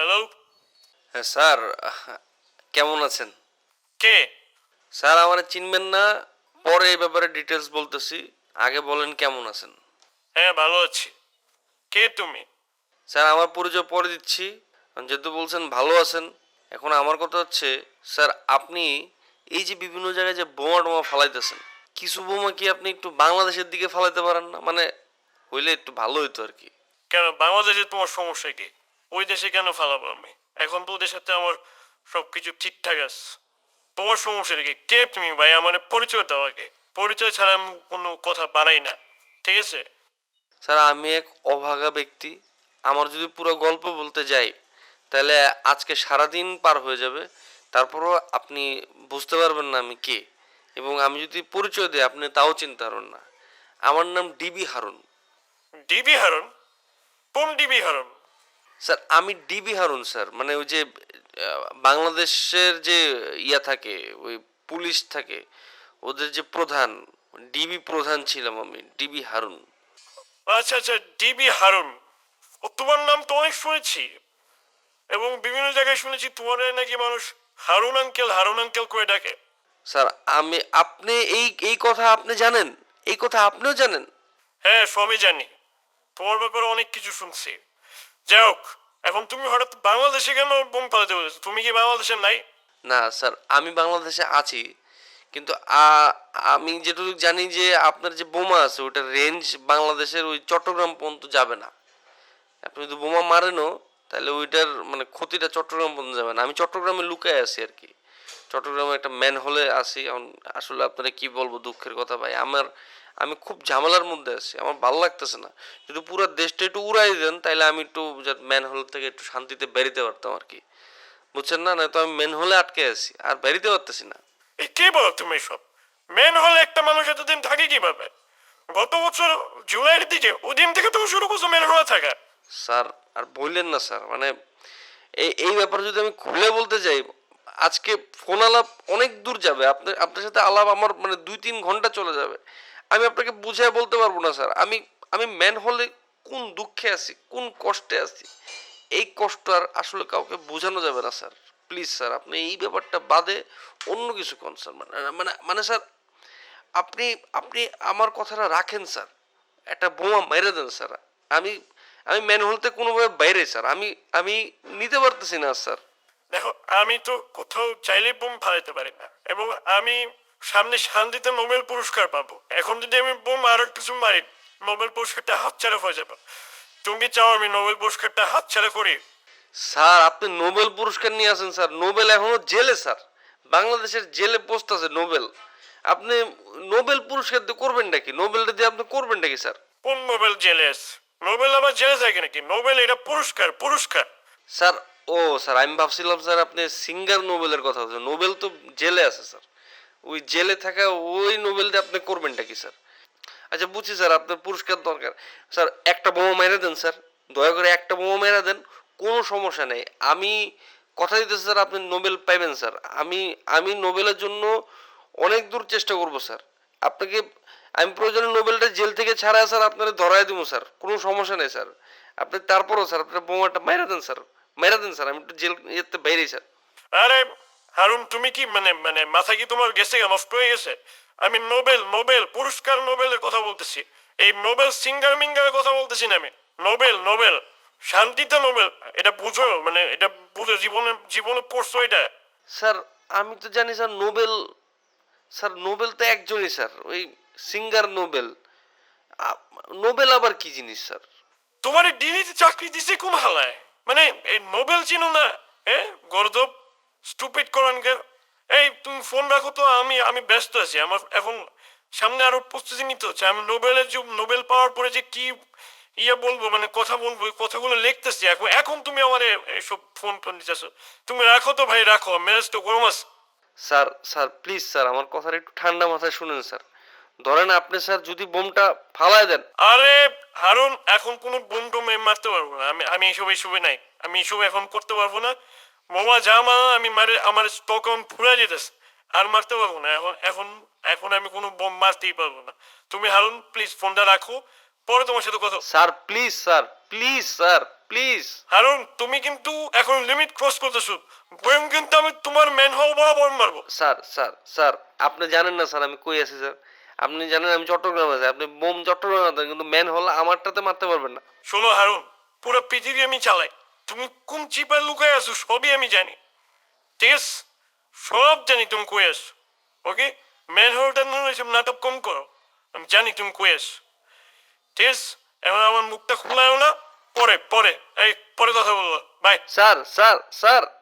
Hello হ্যাঁ sir কেমন আছেন? কে? স্যার আমার চিনবেন না পরে এই ব্যাপারে ডিটেলস বলতেছি। আগে বলেন কেমন আছেন? হ্যাঁ ভালো আছি। কে তুমি? স্যার আমার পরিচয় পরে দিচ্ছি। যেহেতু বলছেন ভালো আছেন এখন আমার কথা হচ্ছে স্যার আপনি এই যে বিভিন্ন জায়গায় যে বোমা টোমা ফালাইতেছেন কিছু বোমা কি আপনি একটু বাংলাদেশের দিকে ফালাইতে পারেন না? মানে হইলে একটু ভালো হইতো আর কি। কেন বাংলাদেশে তোমার সমস্যা কি? ওই দেশে কেন ফালাবো আমি? এখন তো ওদের সাথে আমার সব কিছু ঠিকঠাক আছে। তোমার সমস্যা কি কে তুমি ভাই? আমার পরিচয় দাও আগে। পরিচয় ছাড়া আমি কোনো কথা বাড়াই না ঠিক আছে? স্যার আমি এক অভাগা ব্যক্তি। আমার যদি পুরো গল্প বলতে যাই তাহলে আজকে সারাদিন পার হয়ে যাবে। তারপরও আপনি বুঝতে পারবেন না আমি কে। এবং আমি যদি পরিচয় দিই আপনি তাও চিন্তা পারবেন না। আমার নাম ডিবি হারুন। ডিবি হারুন? কোন ডিবি হারুন? স্যার আমি ডিবি হারুন স্যার। মানে ওই যে বাংলাদেশের যে ইয়া থাকে ওই পুলিশ থাকে ওদের যে প্রধান ডিবি প্রধান ছিলাম আমি ডিবি হারুন। আচ্ছা আচ্ছা ডিবি হারুন ও তোমার নাম তো অনেক শুনেছি। এবং বিভিন্ন জায়গায় শুনেছি তোমার নাকি মানুষ হারুন আঙ্কেল হারুন আঙ্কেল করে ডাকে। স্যার আমি আপনি এই এই কথা আপনি জানেন? এই কথা আপনিও জানেন? হ্যাঁ সবই জানি। তোমার ব্যাপারে অনেক কিছু শুনছি। যাই এখন তুমি হঠাৎ বাংলাদেশে কেন বোম পালাতে বলেছ? তুমি কি বাংলাদেশে নাই? না, স্যার, আমি বাংলাদেশে আছি, কিন্তু আমি যেটুকু জানি যে আপনার যে বোমা আছে, ওটার রেঞ্জ বাংলাদেশের ওই চট্টগ্রাম পর্যন্ত যাবে না। আপনি যদি বোমা মারেনও, তাহলে ওইটার মানে ক্ষতিটা চট্টগ্রাম পর্যন্ত যাবে না। আমি চট্টগ্রামে লুকায় আছি আর কি। চট্টগ্রামে একটা ম্যান হলে আছি। এখন আসলে আপনারা কি বলব দুঃখের কথা ভাই? আমার আমি খুব ঝামেলার মধ্যে আছি। আমার ভালো লাগতেছে না। যদি পুরো দেশটা একটু উড়াই দেন তাহলে আমি একটু ম্যান হল থেকে একটু শান্তিতে বেরিতে পারতাম আর কি। বুঝছেন না? তো আমি ম্যান হলে আটকে আছি। আর বেরিতে পারতেছি না। এই কে বলো তুমি সব ম্যান হলে একটা মানুষ এতদিন থাকে কীভাবে? গত বছর জুলাইয়ের দিকে ওই দিন থেকে তো শুরু করছ মেন হলে থাকা। স্যার আর বললেন না স্যার। মানে এই এই ব্যাপারে যদি আমি খুলে বলতে যাই আজকে ফোন আলাপ অনেক দূর যাবে। আপনার আপনার সাথে আলাপ আমার মানে দুই তিন ঘণ্টা চলে যাবে। আমি আপনাকে বুঝায় বলতে পারব না, স্যার। আমি আমি ম্যান হলে কোন দুঃখে আছি, কোন কষ্টে আছি? এই কষ্ট আর আসলে কাউকে বোঝানো যাবে না, স্যার। প্লিজ, স্যার, আপনি এই ব্যাপারটা বাদে অন্য কিছু কন স্যার। মানে মানে মানে স্যার, আপনি আপনি আমার কথাটা রাখেন, স্যার। একটা বোমা মেরে দেন, স্যার। আমি আমি ম্যানহোলতে কোনোভাবে বাইরে, স্যার। আমি আমি নিতে পারতেছি না, স্যার। দেখো আমি তো কোথাও চাইলে বোম ফালাইতে পারি না। এবং আমি সামনে শান্তিতে নোবেল পুরস্কার পাবো। এখন যদি আমি বোম আরও কিছু মারি নোবেল পুরস্কারটা হাতছাড়া হয়ে যাবে। তুমি চাও আমি নোবেল পুরস্কারটা হাতছাড়া করি? স্যার আপনি নোবেল পুরস্কার নিয়ে আসেন স্যার। নোবেল এখনও জেলে স্যার। বাংলাদেশের জেলে পোস্ট আছে নোবেল আপনি নোবেল পুরস্কার দিয়ে করবেন নাকি? নোবেলটা দিয়ে আপনি করবেন নাকি স্যার? কোন নোবেল জেলে আছে? নোবেল আবার জেলে থাকে নাকি? নোবেল এটা পুরস্কার পুরস্কার। স্যার ও, স্যার, আমি ভাবছিলাম, স্যার, আপনি সিঙ্গার নোবেলের কথা বলছেন। নোবেল তো জেলে আছে, স্যার। ওই জেলে থাকা ওই নোবেল দিয়ে আপনি করবেনটা কি, স্যার? আচ্ছা বুঝছি, স্যার, আপনার পুরস্কার দরকার। স্যার, একটা বোমা মেরে দেন, স্যার। দয়া করে একটা বোমা মেরে দেন, কোনো সমস্যা নেই। আমি কথা দিতেছি, স্যার, আপনি নোবেল পাইবেন, স্যার। আমি আমি নোবেলের জন্য অনেক দূর চেষ্টা করব, স্যার। আপনাকে, আমি প্রয়োজনে নোবেলটা জেল থেকে ছাড়া, স্যার, আপনারা ধরাই দেবো, স্যার। কোনো সমস্যা নেই, স্যার। আপনি তারপরও, স্যার, আপনার বোমাটা মেরে দেন, স্যার। মেরে দেন স্যার আমি একটু জেল ইয়েতে বাইরে স্যার। আরে হারুন তুমি কি মানে মানে মাথা কি তোমার গেছে নষ্ট হয়ে গেছে? আমি নোবেল নোবেল পুরস্কার নোবেলের কথা বলতেছি। এই নোবেল সিঙ্গার মিঙ্গারের কথা বলতেছি না আমি। Nobel Nobel. শান্তিতে নোবেল। এটা বুঝো মানে এটা বুঝো জীবনে জীবনে পড়ছো এটা? স্যার আমি তো জানি স্যার নোবেল স্যার নোবেল তো একজনই স্যার ওই সিঙ্গার নোবেল। নোবেল আবার কি জিনিস স্যার? তোমার ডিলিতে চাকরি দিছে কোন হালায়? মানে এই নোবেল চিনো না হ্যাঁ গর্দব স্টুপিড করানকে। এই, তুমি ফোন রাখো তো, আমি আমি ব্যস্ত আছি। আমার এখন সামনে আরও প্রস্তুতি নিতে হচ্ছে আমি নোবেলের যে নোবেল পাওয়ার পরে যে কি ইয়ে বলব মানে কথা বলব কথাগুলো লিখতেছি। এখন এখন তুমি আমার এইসব ফোন ফোন দিতেছো। তুমি রাখো তো ভাই, রাখো। মেজাজ তো গরম আছে। স্যার স্যার প্লিজ স্যার, আমার কথাটা একটু ঠান্ডা মাথায় শুনেন, স্যার। ধরেন আপনি স্যার যদি বোমটা ফালায় দেন। আরে হারুন এখন কোনো বোম টোম আমি মারতে পারব না। আমি আমি এসব এসবে নাই। আমি এসব এখন করতে পারব না। বোমা যা মারা আমি মারে আমার স্টক এখন ফুরে যেতেছে। আর মারতে পারব না। এখন এখন এখন আমি কোনো বোম মারতেই পারব না। তুমি হারুন প্লিজ ফোনটা রাখো। পরে তোমার সাথে কথা sir please sir please sir please Harun তুমি কিন্তু এখন লিমিট ক্রস করতেছো। বরং কিন্তু আমি তোমার ম্যান হল বরাবর মারবো। স্যার স্যার স্যার আপনি জানেন না স্যার আমি কই আছি স্যার। আপনি জানেন আমি চট্টগ্রামে আছি। আপনি বোম চট্টগ্রামে আছেন কিন্তু ম্যান হল আমারটাতে মারতে পারবেন না। শোনো হারুন পুরো পৃথিবী আমি চালাই। তুমি কোন চিপায় লুকায় আছো সবই আমি জানি। ঠিক আছে? সব জানি তুমি কই আছো। ওকে ম্যান হলটার জন্য এসব নাটক কম করো। আমি জানি তুমি কই আছো। ঠিক আছে? এখন আমার মুখটা খোলাও না। পরে পরে। এই পরে কথা বলব। Bye sir sir sir.